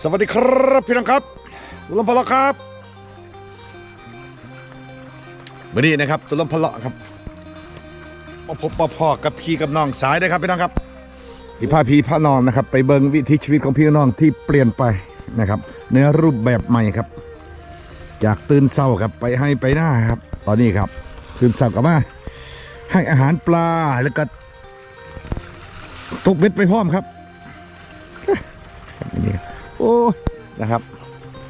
สวัสดีครับพี่น้องครับตุลมพลครับวันนี้นะครับตุลมพลครับมาพบปะพ่อกับพี่กับน้องสายนะครับพี่น้องครับพี่พาพี่พาน้องนะครับ ไปเบิ่งวิถีชีวิตของพี่น้องที่เปลี่ยนไปนะครับในรูปแบบใหม่ครับ จากตื่นเศร้าครับไปให้ไปหน้าครับ ตอนนี้ครับ ตื่นเศร้ากับมาให้อาหารปลาแล้วก็ตกเบ็ดไปพร้อมครับ อ้นะครับ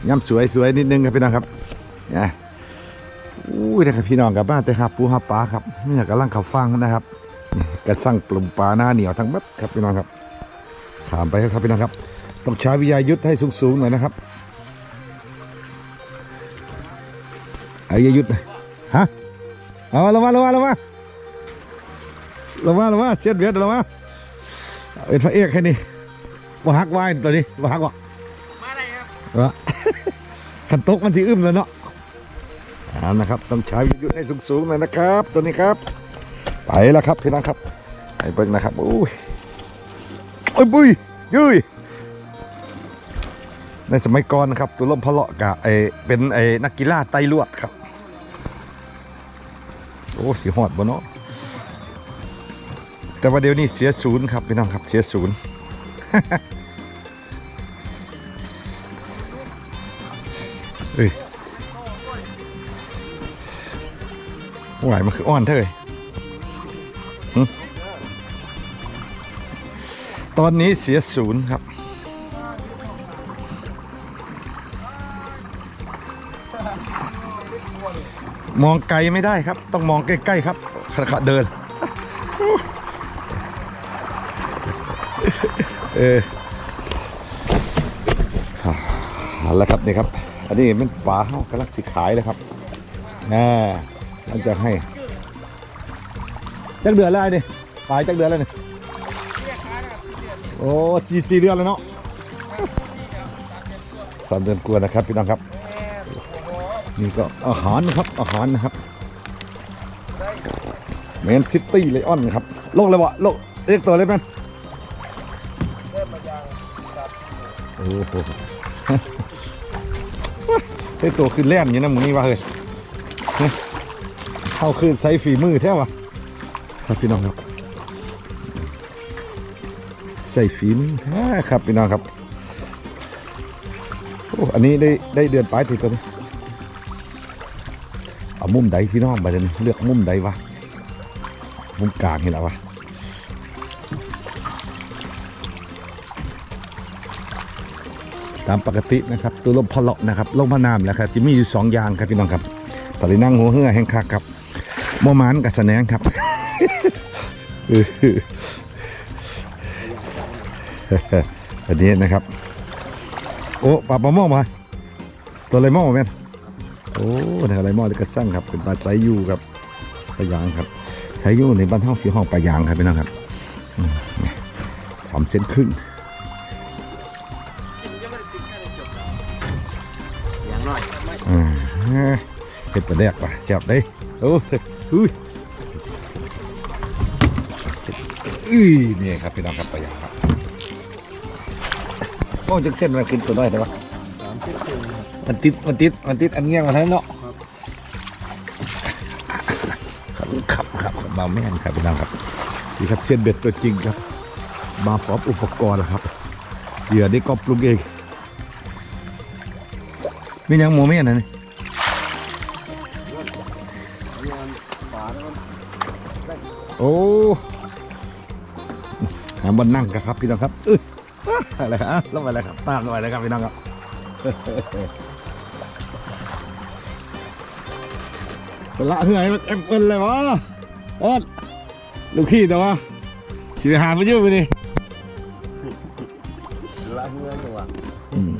ย่ำสวยสวยนิดนึงครับพี่น้องครับนะอุ้ยนะครับพี่น้องกับบ้านแต่ครับปูฮับปลาครับเนี่ยกำลังขับฟังนะครับกระสั่งปลุ่มปลาหน้าเหนียวทั้งมัดครับพี่น้องครับขามไปครับพี่น้องครับต้องใช้วิทยายุทธให้สูงๆหน่อยนะครับไอ้ยายุทธหน่อยฮะเอาละมาละมาละมาละมาละมาเสียดเบียดละมาเป็นพระเอกแค่นี้ว่าฮักไว้ตัวนี้ว่าฮักวะมา ได้ครับวะขันตกมันที่อึมแล้วเนาะเอานะครับต้องใช้วิทยุให้สูงๆหน่อยนะครับ ตัวนี้ครับ ไปแล้วครับพี่น้องครับไปเบิ่งนะครับอุ้ยโอ้ยบุยยุยในสมัยก่อนนะครับ ตัวล่มพะเลาะกะไอเป็นไอนักกีฬาไตลวดครับ โอ้สีหอดบ่เนาะแต่ว่าเดี๋ยวนี้เสียศูนย์ครับพี่น้องครับเสียศูนย์ เอ้ยไหวมันคืออ่อนเท่าไหร่หึตอนนี้เสียศูนย์ครับ มองไกลไม่ได้ครับ ต้องมองใกล้ๆครับขณะเดิน เออเอาละครับนี่ครับ อันนี้มันปลาเขากำลังสิขายเลยครับน่ามันจะให้จักเดือนแล้วไอ้นี่ขาจักเดือนแล้วนี่โอ้สี่สี่เดือนแล้วเนาะสามเดือนกว่านะครับพี่น้องครับ นี่ก็อาหารนะครับอาหารนะครับแมนซิตี้เลออนครับโลกเลยวะโลกเรียกตัวเลยแมเริ่มมายังโอ้โห ใช้ตัวขึ้นแล่นอยู่นะมึงนี่วะเฮ้ยเข้าคืนใส่ฝีมือแท้วะครับพี่น้องครับ ใส่ฝีมือแท้ครับพี่น้องครับโอ้อันนี้ได้ได้เดือนปลายทีตัวนี้เอามุมใดพี่น้องไปเลยเลือกมุมใดวะมุมกลางนี่แหละวะ ตามปกตินะครับตัวลมพะเลาะนะครับลมพะนามแล้วครับจะมีอยู่สองย่างครับพี่น้องครับตอนนี้นั่งหัวเหือแห้งคักครับโมหมานกับแสนงครับอันนี้นะครับ โอ้ปลาปลาหม้อมาตัวอะไรหม้อแม่นโอ้เนี่อะไรหม้อเลยกระสั่งครับเป็นปลาไซยูครับปลายางครับไซยูในบ้านท่องสีห้องปลายางครับพี่น้องครับสามเซนครึ่ง เห็ดปลาแดกป่ะแซ่บได้โอ้เสร็จอุ้ยอุ้ยนี่ครับพี่น้องครับปลาย่างครับโอ้จังเส้นมากินตัวน้อยได้ปะสามันติดมันติดมันติดอันเงี้ยมาแล้วเนาะครับครับครับครับมาแม่นครับพี่น้องครับนี่ครับเส้นเบ็ดตัวจริงครับ มาพร้อมอุปกรณ์แล้วครับเหยื่อนี่ก็ปรุงเองมียังโมเมนต์นะนี่ โอ้หาบนนั่งกันครับพี่น้องครับเอออะไรครับลงไปเลยครับตามลงไปเลยครับพี่น้องครับละเหื่อยมันเอ็มเปิลเลยวะเออลูกขี้แต่ว่าสิไปหามาอยู่ไปนี่ละเงินตัวอืม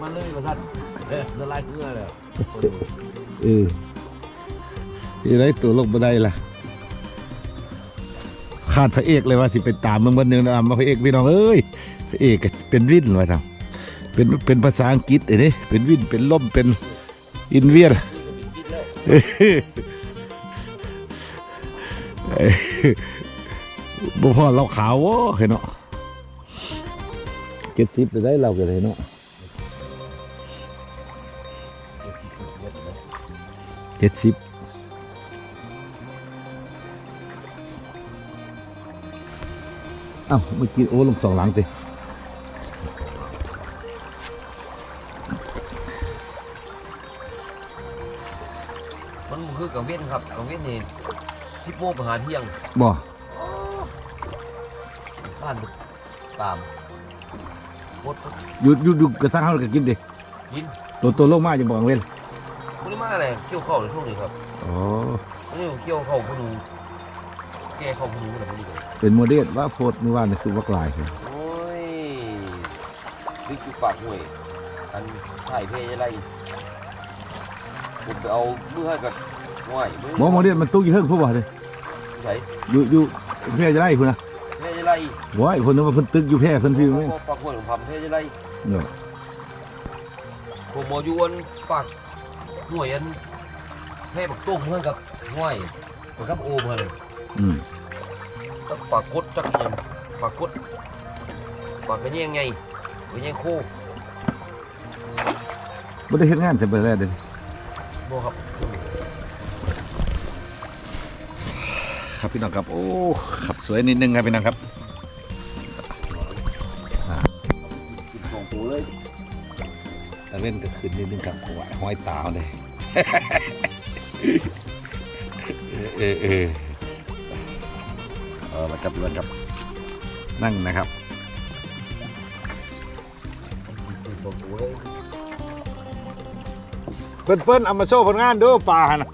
มันเลยมาสั่นเออละลายเงินเลยเออ ที่ไรตัวลงบันไดล่ะ ขาดพระเอกเลยว่าสิไปตามมึงวันหนึ่งนะมาพระเอกพี่น้องเอ้ยพระเอกเป็นวินว่าทำเป็นเป็นภาษาอังกฤษเอ้นี่เป็นวินเป็นล่มเป็นอินเวียนเอ้ยเอ้ยบ่พอเราขาววะเห็นเนาะเจ็ดสิบได้เรากันเลยเนาะเจ็ดสิบ อ้าเมื่อกี้โอ้ลงสองหลังติมันคือกังเวียนครับกังเวียนนี่สิบโมงไปหาเที่ยงบ่บ้านตามรถอยู่อยู่อยู่กระซังเฮาก็กินดิกินตัวตัวลงมาจะบอกเว้นคุณมาอะไรเกี่ยวข้าวในช่วงนี้ครับอ๋ออันนี่เกี่ยวข้าวพนู แก้ข้าวพนูอะไรพวกนี้เลยเป็นโมเดลว่าโพดเมื่อวานนี่คือว่ากลายคือโอ้ยนี่คือปากห่วยอันถ่ายเพยอะไรผมไปเอามือให้กับห่วยมือหมอโมเดลมันตุกอยู่เฮิงผู้บ่เลยใส่อยู่อยู่แพร่จะไล่พุ่นนะเพยอะไรว้ายเพิ่นนึกว่าเพิ่นตึกอยู่แพร่เพิ่นพี่แม่งปากห่วยของผมเพยอะไรเนาะผมมาอยู่อันปากห่วยอันเพยปักตุ้มเพื่อนกับห่วยกับโอมเพื่อน อืมก็ปากกดจักยังปากกดปากกระแยงไงกระแยงโคบ่ได้เฮ็ดงานใส่ไปแล้วเด้อบ่ครับครับพี่น้องครับ โอ้ขับสวยนิดนึงครับพี่น้องครับกินสองตัวเลยตะเว้นก็ขึ้นนิดนึงครับเพราะว่าห้อยตาเลย เออเออ เอาละครับละครับนั่งนะครับกินสองตัวเลยเปิ้นเปิ้นเอามาโชว์ผลงานดูป่าหั่นน่ะ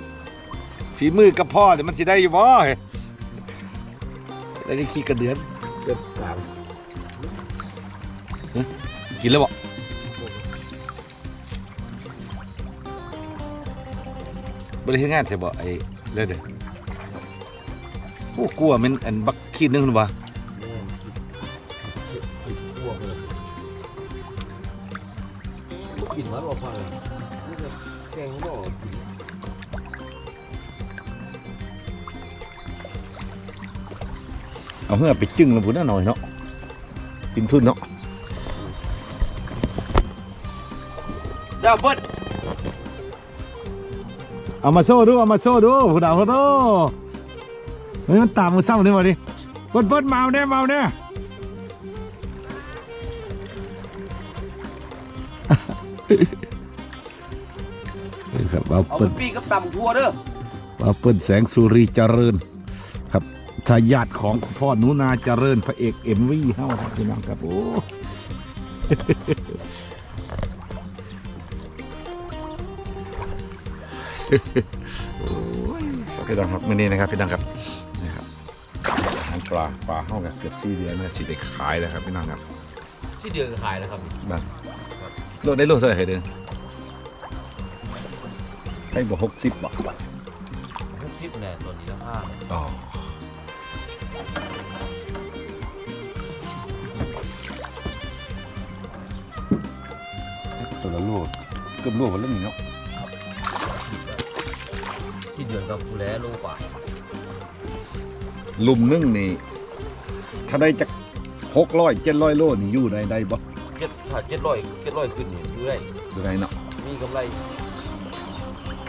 ฝีมือกับพ่อเดี๋ยวมันสิได้อยู่บ่เฮ้ยได้ได้ขี้กระเดือนเจ็ดสามกินแล้วบ่บริเฮ็ดงานใช่บ่ไอ้เด้อเด้อ โอ้กลัวมันอันบักขี้นึงหรือวะเนี่ยกินพวกเลยกินมาหรอพังนี่จะแกงบ่กินเอาเฮือไปจึ้งแล้วพุ่นน่ะหน่อยเนาะกินทุนเนาะเจ้าเบิ้ลเอามาโชว์ดูเอามาโชว์ดูผู้ดาวผู้โตเฮ้ยมันตามมือเศร้านี่มาดิเปิ้นเปิ้นเมาแน่เมาแน่นี่ครับเอาเอาเปิ้นไปปีกับตำทั่วเด้อเอาเปิ้นแสงสุรีเจริญ ครับทายาทของพ่อหนูนาเจริญพระเอกเอ็มวีเฮาครับพี่น้องครับโอ้โอ้ยพี่น้องครับมื้อนี้นะครับพี่น้องครับ ปลาปลาเฮากับเกือบสี่เดือนเนี่ยสิได้ขายแล้วครับพี่น้องครับที่เดือนขายแล้วครับบ้านโลดได้โลดเท่าไหร่เดือนให้บอกหกสิบบาทหกสิบแน่ตัวนี้ราคาอ๋อตัวละโลดเกือบโลวันละนี่เนาะที่เดือนกับผู้แลโลกว่า ลุมนึงนี่ถ้าได้จากหกร้อยเจ็ดร้อยโลนี่อยู่ได้ได้บ่เจ็ดถ้าเจ็ดร้อยเจ็ดร้อยขึ้นนี่อยู่ได้อยู่ได้เนาะมีกำไร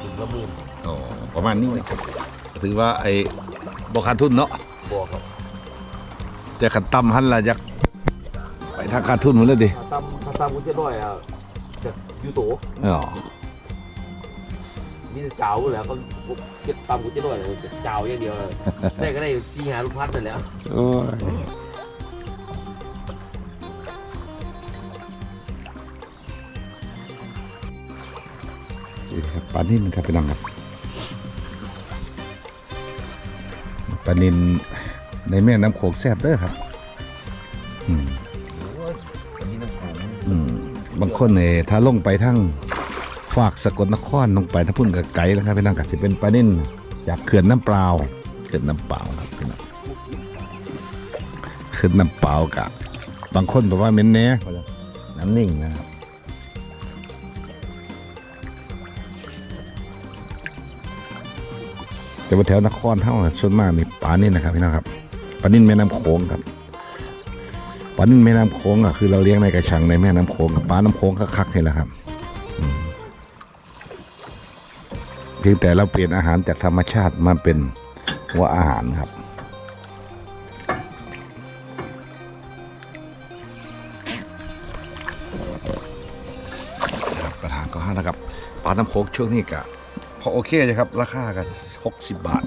ถึงละหมื่นอ๋อประมาณนี้นะครับถือว่าไอ้บ่ขาดทุนเนาะบ่ครับแต่ขันต่ำหันละจากไปทางขาดทุนหมดเลยดิถ้าตำถ้าตำกูเจ็ดร้อยอะจะยูโตอ๋อ มีแต่เจ้าแหล้วก็เจ็ดตำกูเจ็ดร้อยจะเจ้าอย่างเดียวเลยได้ก็ได้สี่หาลูกพัดนั่นแหละโอ้ยนี่ครับปลานิ่นครับพี่น้องครับปลานินในแม่น้ำโขงแซ่บเด้อครับอืมโอ้ยอันนี้น้ำโขงอืมบางคนเนี่ยถ้าลงไปทั้ง ฝากสกลนครลงไปทั้งพุ่นกับไกลแล้วครับพี่น้องก็จะเป็นปลาเน่นจากเขื่อนน้ำเปล่าเขื่อนน้ำเปล่าครับพี่น้องเขื่อนน้ำเปล่ากะบางคนบอกว่าเหม็นแน่น้ำนิ่งนะครับแต่ว่าแถวนครเท่าส่วนมากนี่ปลานิ่นนะครับพี่น้องครับปลานิ่นแม่น้ำโขงครับปลานิ่นแม่น้ำโขงอะคือเราเลี้ยงในกระชังในแม่น้ำโขงกับปลาน้ำโขงคักๆนี่แหละครับ เพียงแต่เราเปลี่ยนอาหารจากธรรมชาติมาเป็นหัวอาหารครับนะครับประธานก็ห้านะครับปลาน้ำโขงช่วงนี้ก็พอโอเคเลยครับ ราคาก็หกสิบบาท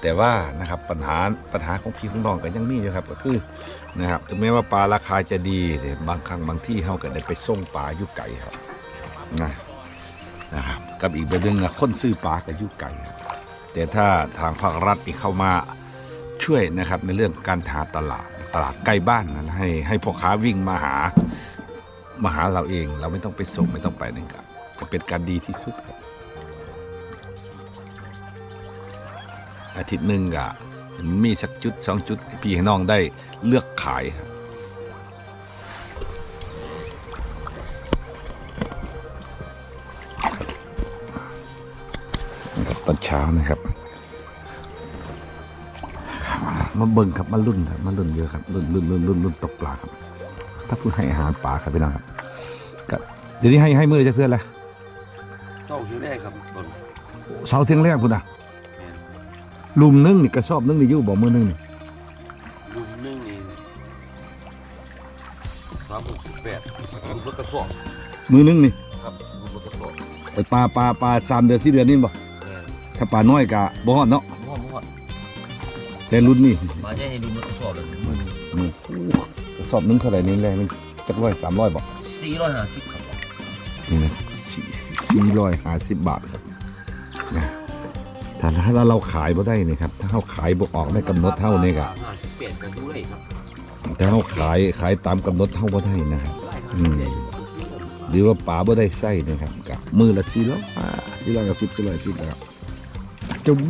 แต่ว่านะครับปัญหาปัญหาของพี่ของน้องก็ยังมีอยู่ครับก็คือนะครับถึงแม้ว่าปลาราคาจะดีแต่บางครั้งบางที่เขาก็ได้ไปส่งปลาอยู่ไก่ครับนะ นะครับกับอีกประเด็นนะคนซื้อปลาก็อยู่ไก่แต่ถ้าทางภาครัฐนี่เข้ามาช่วยนะครับในเรื่องการหาตลาดตลาดใกล้บ้านนะให้ให้พ่อค้าวิ่งมาหามาหาเราเอง เราไม่ต้องไปส่งไม่ต้องไปนั่นก็จะเป็นการดีที่สุดครับอาทิตย์หนึ่งก็มีสักจุดสองจุดพี่ให้น้องได้เลือกขายครับ ตอนเช้านะครับมาเบิ่งครับมารุ่นครับมารุ่นเยอะครับรุ่นรุ่นรุ่นรุ่นรุ่นตกปลาครับ ถ้าพูดให้อาหารปลาครับพี่น้องครับก็เดี๋ยวนี้ให้ให้มือจะเพื่อนละเจ้าชื่อแรกครับบนเสาเทียงแรกพุ่นอะลุมนึ่งนี่กระสอบนึ่งนี่ยู่บ่มือนึ่งนี่ลุมนึ่งนี่สามหกสิบแปดลุมรถกระสอบมือนึ่งนี่ครับลุมรถกระสอบไปปลาปลาปลาสามเดือนที่เดือนนี่บ่ ถ้าปลาน้อยกะบ่ฮอดเนาะมั่วมั่วแต่รุ่นนี้มาใช่ในลุมรถกระสอบเลยมืออู้กระสอบนึงเท่าไหร่นี่แรงนึงจักร้อยสามร้อยบ่สี่ร้อยห้าสิบครับนี่นะสี่ร้อยห้าสิบบาทครับนะแต่ถ้าเราขายบ่ได้นี่ครับ ถ้าเราขายบ่ออกได้กำหนดเท่านี่ก็ห้าสิบแปดกันด้วยครับแต่เราขายขายตามกำหนดเท่าบ่ได้นะครับได้อืม หรือว่าป่าบ่ได้ไส้นะครับกับมือละสี่ร้อยอ่าสี่ร้อยกับสิบสี่ร้อยสิบนะครับ จุ๋ม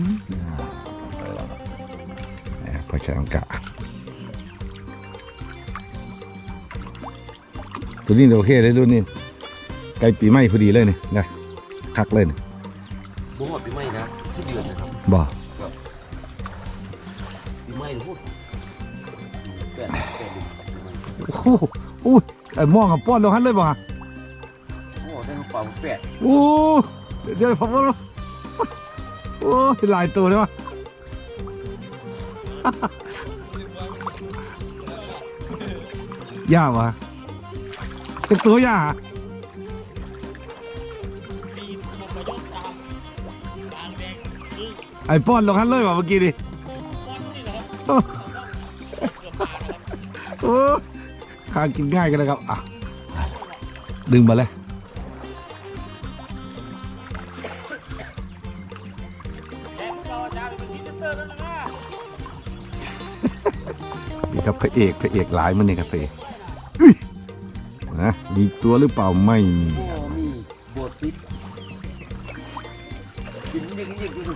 นะครับเพราะฉะนั้นกะตัวนี้โอเคเลยรุ่นนี้ใกล้ปีใหม่พอดีเลยนี่นะคักเลยนี่บ่หมดปีใหม่นะสิ้นเดือนนะครับบ่ปีใหม่พูดแปดแปดเดือนครับปีใหม่โอ้โหอุ้ยไอ้มองกับป้อนเราหันเลยบ่ฮะโอ้ได้มาเป่าแปดโอ้เดี๋ยวผมว่า โอ้ยหลายตัวเลยวะย่าวะเป็นตัวยาฮะไอ้ป้อนลงหันเลยวะเมื่อกี้ดิโอ้โอ้หากินง่ายกันนะครับ อะ ดึงมาเลย รับพระเอกพระเอกหลายมันนี่ครับพระเอกอุ้ยนะมีตัวหรือเปล่าไม่มีโอ้มีบทติดกินยิงยิงยิง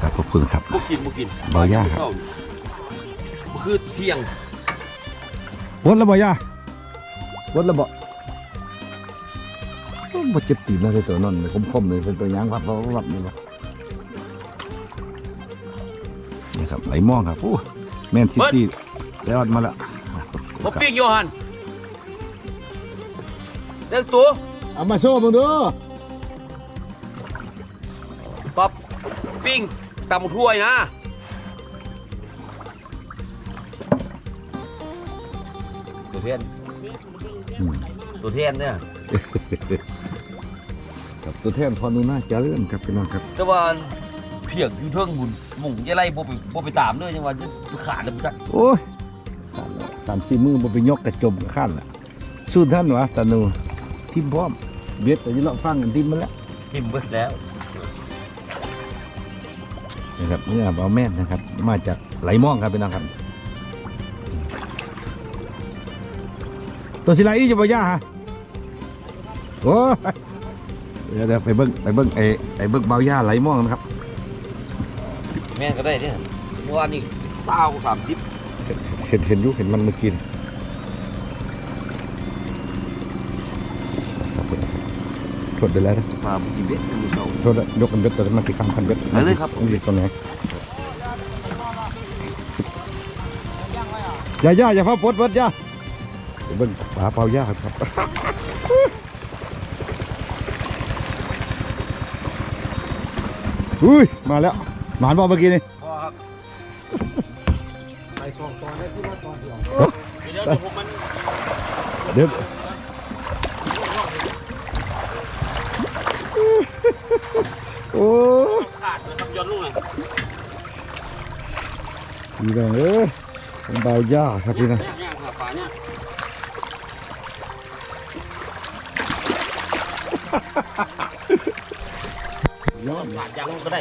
ครับขอบคุณครับบุกินบุกินบ่ย่าครับมันคือเที่ยงวดแล้วบ่ย่าวดแล้วบ่โอ้บ่เจ็บตีนนะเลยตัวนั่นเลยคมๆเลยเป็นตัวยางวับวับวับนี่บ่ ไหลมองครับโอ้แมนซิตี้แล้วมาแล้วมาปิ้งโยฮันเด็กตัวเอามาโชว์มึงดูปั๊บปิ้งตำถ้วยนะตัวเทียนอืมตัวเทียนเนี่ยครับตัวแทนพอนูน่าเจริญครับพี่น้องครับแต่ว่าเพียงอยู่เทิงบุญหมุ่งจะไล่บ่ไปบ่ไปตามเลยจังว่าจะขาดแล้วมันจะโอ้ยสามสามสี่มือบ่ไปยกกระจมกระขั้นล่ะสู้ท่านวะตาหนูทิมพร้อมเบียดแต่ยี่เลาะฟังกันทิมมาแล้วทิมเบิดแล้วนะครับเมื่อเอาแม่นนะครับ มาจากไหลม่องครับพี่น้องครับตัวสิไหลอีจะบ่ย่าฮะโอ้ยเดี๋ยวเดี๋ยวไปเบิ้งไปเบิ้งไอ้ไอ้เบิ้งเบาย่าไหลม่องนะครับแม่นก็ได้เนี่ยเมื่อวานนี้เต้าสามสิบเห็นเห็นอยุเห็นมันเมื่อกี้นี่ครับผมโทดไปแล้วนะปลาบุกิเบ็ดมือเสาโทษนะยกกันเบ็ดแต่มันติดกลางพันเบ็ดไปเลยครับ มันอยู่ตรงไหนอย่าย่าอย่าเฝ้าปลดเบ็ดย่าเดี๋ยวเบิ้งปลาเปล่าย่าครับอุ้ยมาแล้ว หมานบอกเมื่อกี้นี่พอครับไปสองตอนได้ที่ว่าตอนเดียวเดี๋ยวเดี๋ยวผมมันเดี๋ยวโอ้ขาดนะครับย้อนลูกหน่อยพี่น้องเอ้ยของเบาย่าครับพี่น้องเนี่ยเนี่ยหาปลาเนี่ยยอดขาดยางก็ได้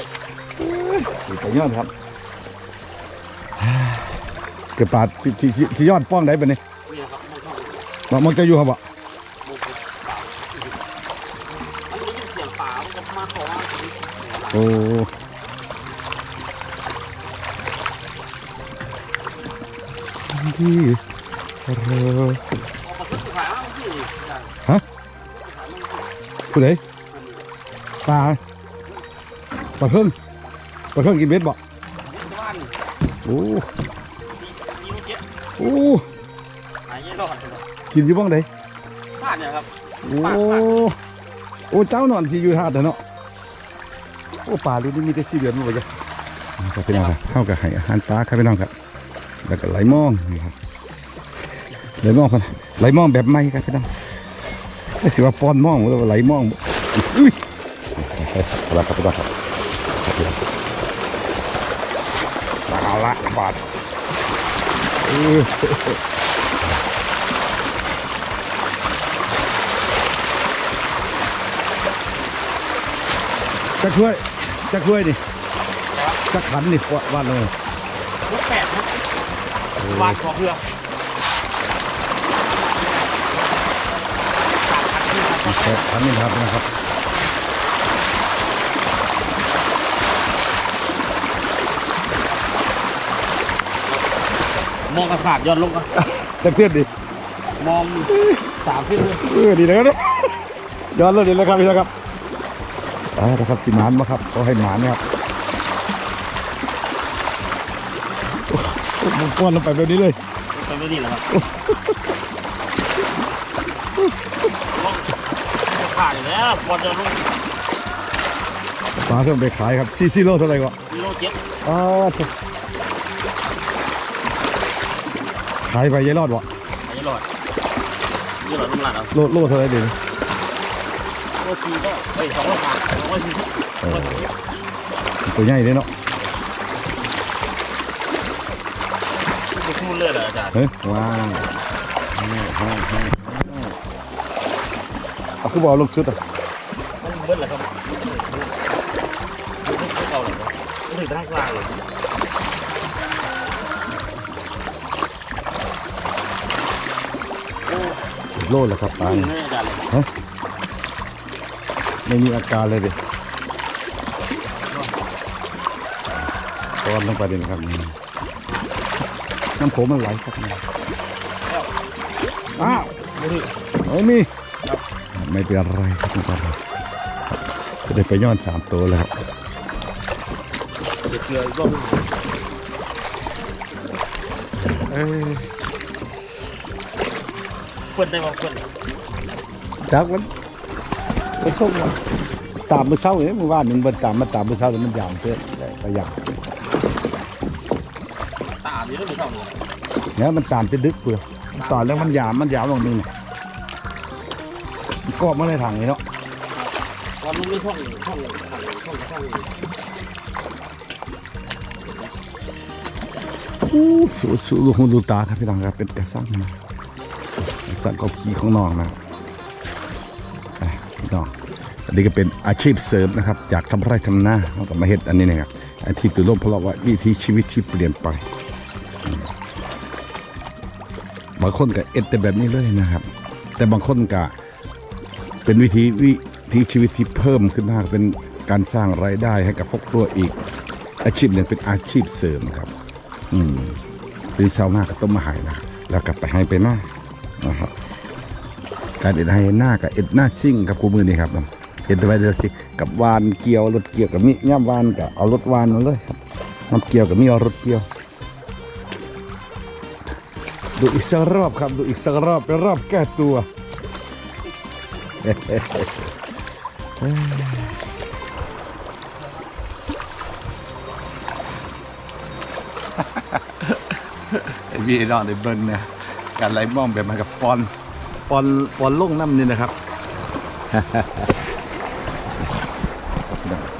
สีไปยอดครับเกิดปลาที่ที่ที่ที่ยอดป้องได้ปะเนี่ยเนี่ยครับมันเข้ามันมันจะอยู่ครับบ่มันคือเปล่าอันนี้ยินเสียงป่ามันก็มาขอว่าโอ้ที่เราเอามาขึ้นขายเอาที่ผู้ใดปลาปลาเครื่อง ปลาเครื่องกินเบ็ดบ่บ้านโอ้สี่สี่เจ็ดโอ้หายรอดเลยกินอยู่บ้างไดพลาดเนี่ยครับโอ้โอ้เจ้านอนที่อยู่ท่าแต่เนาะโอ้ปลาลูกนี่มีแต่สี่เดือนมั้งวะจ๊ะครับพี่น้องครับเข้ากับให้อาหารปลาครับพี่น้องครับแล้วก็ไหลมองนี่ครับไหลมองคนไหลมองแบบใหม่ครับพี่น้องไม่สิว่าป้อนมองหรือว่าไหลมองอุ้ยเอาละครับพี่น้องครับครั บพี่น้องเอาละบาดเออจะช่วยจะช่วยดิจะขันนี่วาดวาดเลยลูกแปดครับวานขอเพื่อแค่ขันนี่ครับนะครับ มองกระขาดย้อนลงกันจะเสียดดิมองสามขึ้นเลยเออดีเลยนะย้อนเลยดีเลยครับพี่นะครับอ่านะครับสิหมานมาครับเขาให้หมานนะครับโอ้โหมันป้อนลงไปแบบนี้เลยไปไม่ดีแล้วครับขาดอยู่แล้วบอลจะลงปลาเพิ่มไปขายครับซีซีโลเท่าไหร่ก็กิโลเจ็ดอ๋อ ขายไปยายรอดวะไม่รอดยี่หลอดน้ำหนักครับโลโลเท่าไหร่ดีโลทีก็เฮ้ยสองโลขาดสองโลทีเออตัวใหญ่เลยเนาะจะพูดเลยเหรออาจารย์เฮ้ยว้าวเอาคือบอกลูกชุดอะมันเบิ้ลเหรอครับไม่เอาหรอกไม่ถึงทางกลางเลย โลดแล้วครับตายไม่อาไม่มีอาการเลยเดิตอนลงไปดินครับน้ำโขมันไหลครับอ้าวไม่มีไม่เป็นอะไรครับไม่เป็นไรจะได้ไปย้อนสามตัวแล้วเดี๋ยวเกลืออีกรอ บนึงเอ้ยเปิ้ลได้ป่ะเปิ้ลจักมันมันส่งมาตามมือเช้าเนี่ยมือว่านมันเบิดตามมาตามมือเช้าแล้วมันยาวเพื่อได้ประหยัดตาดีแล้วไม่เท่าเลยเนี่ยมันตามจะดึกเปลือกตอนแล้วมันยาวมันยาวลงนึงน่ะมันก็มาในถังนี้เนาะตอนนู้นไม่ช่องช่องช่องช่องช่องอู้สูสูดูหูดูตาครับพี่น้องครับเป็นกระสังนะ สังเขาขี้ของน้องนะอะพี่น้องอันนี้ก็เป็นอาชีพเสริมนะครับ จากทำไร่ทำนาเราก็มาเฮ็ดอันนี้นะครับอาชีพตุลมเพราะว่าวิถีชีวิตที่เปลี่ยนไปบางคนก็เอ็ดแต่แบบนี้เลยนะครับ แต่บางคนก็เป็นวิธีวิถีชีวิตที่เพิ่มขึ้นมากเป็นการสร้างรายได้ให้กับครอบครัวอีก อาชีพหนึ่งเป็นอาชีพเสริมครับ อืมซื้อเช้าหน้าก็ต้มมาหายนะแล้วกลับไปให้ไปหน้า นะครับการเอ็ดให้หน้ากับเอ็ดหน้าซิ่งครับกูมือนี่ครับเห็นไปเดี๋ยวสิกับวานเกี่ยวรถเกี่ยวกับมีย่ำวานกับเอารถวานมาเลยครับน้ำเกี่ยวกับมีเอารถเกี่ยว ดูอีกสักรอบครับดูอีกสักรอบเป็นรอบแก้ตัวไอ้พี่นองได้เบิ่งเนี่ย การไหลมองแบบมันกับปอนปอนปอนลงน้ำนี่นะครับ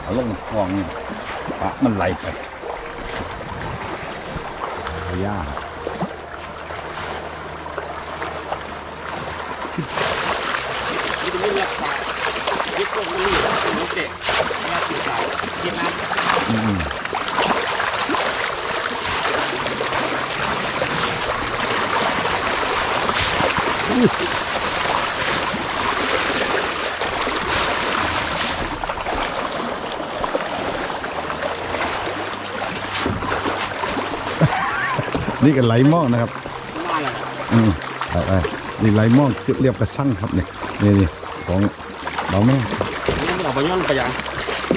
เอาลงคลองนี่ปะมันไหลไปย่านี่เป็นเรื่องสายยึดพวกนี้ยึดเด็กแม่สื่อสารยึด น้ำอืมนี่กันไหลหม้อนะครับมาเลยอืมครับอ่านี่ไหลหม้อเสียบเรียบกระสั่งครับนี่นี่นี่ของเราแม่นี่มันออกไปย้อนไปยัง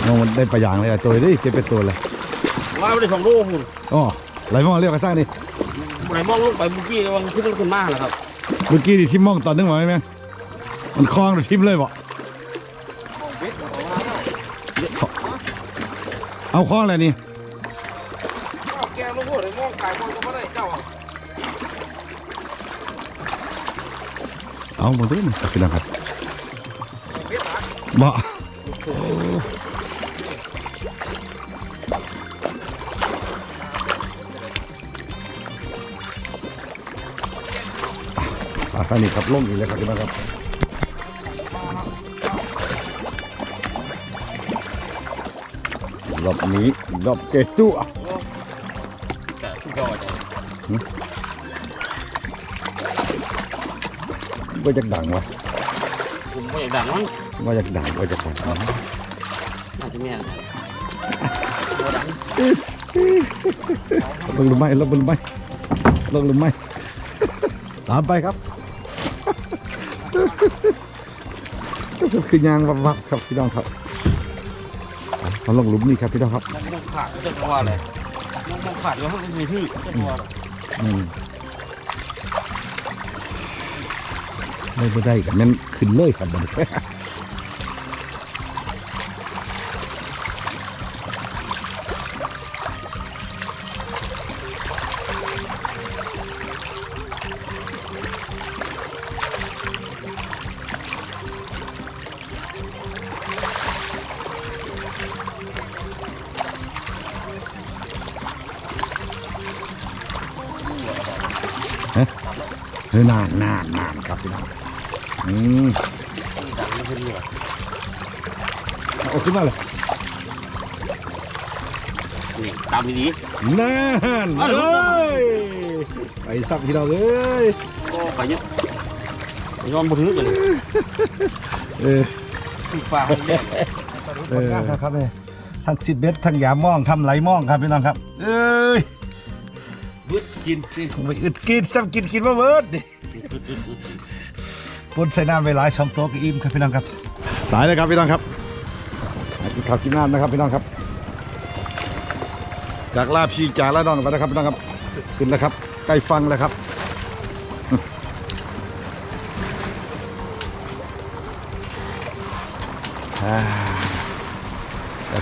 เอามันได้ประหยางเลยอะตัวนี้เก็บเป็นตัวเลยว่าไม่ได้สองลูกคุณอ๋อไหลหม้อเรียบกระสั่งนี่ไหนมองลงไปเมื่อกี้วันขึ้นขึ้นมากแล้วครับเมื่อกี้ที่ทิมมองตอนนึงว่าไหมแม่งมันคลองหรือทิมเลยบ่เอาคลองอะไรนี่ เอาหมดเลยครับพี่น้องครับบ่อะท่านี้ครับลงอีกแล้วครับพี่น้องครับรอบนี้รอบเจตุอะ ว่าจะดังวะผมไม่อยากดังมั้งว่าจะดังว่าจะดังน่าจะแม่ลงหรือไม่ลงหรือไม่ลงหรือไม่ตามไปครับก็คือยางวับวับครับพี่น้องครับมาลงหลุมนี่ครับพี่น้องครับมันต้องขาดจะกลัวเลยมันต้องขาดแล้วมันมีที่จะกลัวอืมไม่ ได้กับนั้นขึ้นเลยครับบัดนี้เฮ้ยนานนานนานครับพี่น้อง อืมดังไม่ใช่เรื่องเอาขึ้นมาเลยนี่ตามดีนานเอ้ยไปสับพี่น้องเอ้ยก็ไปยึดย้อนบุถือกันเลยเออติดฟ้าให้แม่เออครับเนี่ยทั้งสิบเบ็ดทั้งยามองทำไหลมองครับพี่น้องครับเอ้ยบึดกินสิไปอึดกินซ้ำกินกินมาเบิดดิ ปนใส่น้ำไปหลายช่องโต๊ะก็อิ่มครับพี่น้องครับ สายเลยครับพี่น้องครับกินข้าวกินน้ำนะครับพี่น้องครับ จากลาพีจากลาดอนไปนะครับพี่น้องครับขึ้นแล้วครับ ใกล้ฟังแล้วครับอ่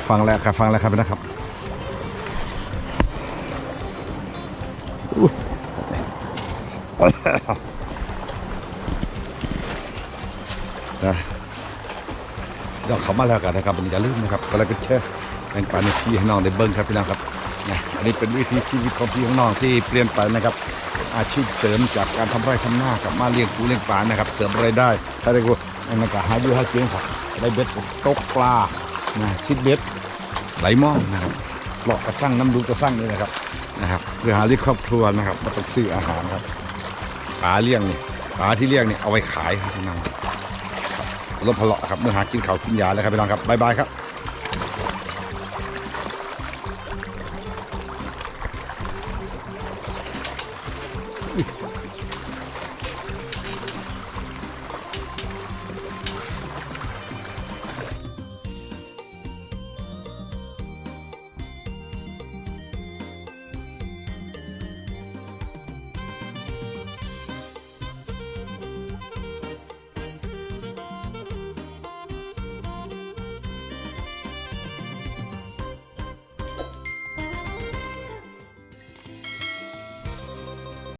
ฟังแล้วใกล้ฟังแล้วครับพี่นะครับ มาแล้วกันนะครับอย่าลืมนะครับก็แล้วก็แชร์แบ่งปันให้พี่ให้น้องได้เบิ้งครับพี่น้องครับนะอันนี้เป็นวิถีชีวิตของพี่ของน้องที่เปลี่ยนไปนะครับ อาชีพเสริมจากการทำไร่ทำนากับมาเลี้ยงปูเลี้ยงปลานะครับ เสริมรายได้ถ้าได้กูอันนั้นก็หาอยู่หากินครับได้เบ็ดตกปลานะซิดเบ็ดไหลมองนะครับเลาะกระสั่งน้ำดูกระสั่งนี่นะครับนะครับเพื่อหาเลี้ยงครอบครัวนะครับมาต้องซื้ออาหารครับปลาเลี้ยงนี่ปลาที่เลี้ยงนี่เอาไว้ขายครับพี่น้อง รับรถพะเลาะครับเมื่อหากินข้าวกินยาแล้วครับพี่น้องครับบ๊ายบายครับ